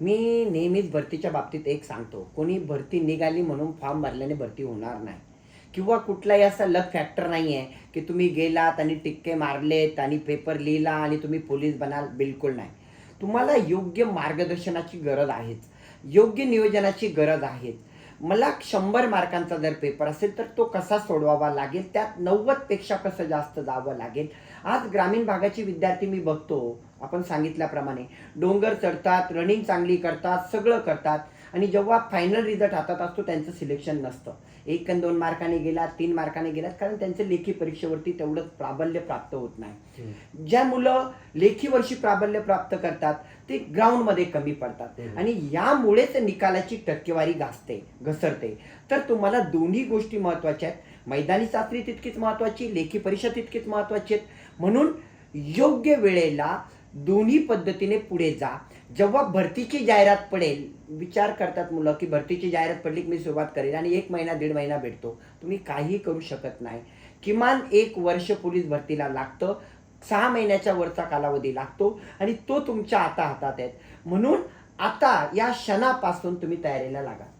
मी नेहमीच भरतीच्या बाबतीत एक सांगतो कोणी भरती निघाली म्हणून फॉर्म भरल्याने भरती होणार नाही. किंवा कुठलाही असा लक फॅक्टर नाही आहे की तुम्ही गेलात आणि टिक्के मारलेत आणि पेपर लिहिला आणि तुम्ही पोलीस बनाल बिलकुल नाही. तुम्हाला योग्य मार्गदर्शनाची गरज आहेच. योग्य नियोजनाची गरज आहे मला शंभर मार्कांचा जर पेपर असेल तर तो कसा सोडवावा लागेल? त्यात नव्वदपेक्षा कसं जास्त जावं लागेल? आज ग्रामीण भागाची विद्यार्थी मी बघतो आपण सांगितल्याप्रमाणे. डोंगर चढतात रनिंग चांगली करतात सगळं करतात. आणि जेव्हा फायनल रिझल्ट हातात असतो त्यांचं सिलेक्शन नसतं. एक आणि दोन मार्काने गेलात तीन मार्काने गेलात कारण त्यांचं लेखी परीक्षेवरती तेवढं प्राबल्य प्राप्त होत नाही. ज्या मुलं लेखी वर्षी प्राबल्य प्राप्त करतात ते ग्राउंडमध्ये कमी पडतात. आणि यामुळेच निकालाची टक्केवारी घासते घसरते. तर तुम्हाला दोन्ही गोष्टी महत्त्वाच्या आहेत. मैदानी चाचणी तितकीच महत्वाची लेखी परीक्षा तितकीच महत्वाची आहेत. म्हणून योग्य वेळेला दोन्ही पद्धतीने पुढे जा. जेव्हा भरतीची जाहिरात पडेल विचार करतात मुलं की भरतीची जाहिरात पडली की मी सुरुवात करेल आणि एक महिना दीड महिना भेटतो. तुम्ही काहीही करू शकत नाही. किमान एक वर्ष पोलीस भरतीला लागतं. सहा महिन्याच्या वरचा कालावधी लागतो आणि तो तुमच्या आता हातात आहे. म्हणून आता या क्षणापासून तुम्ही तयारीला लागा.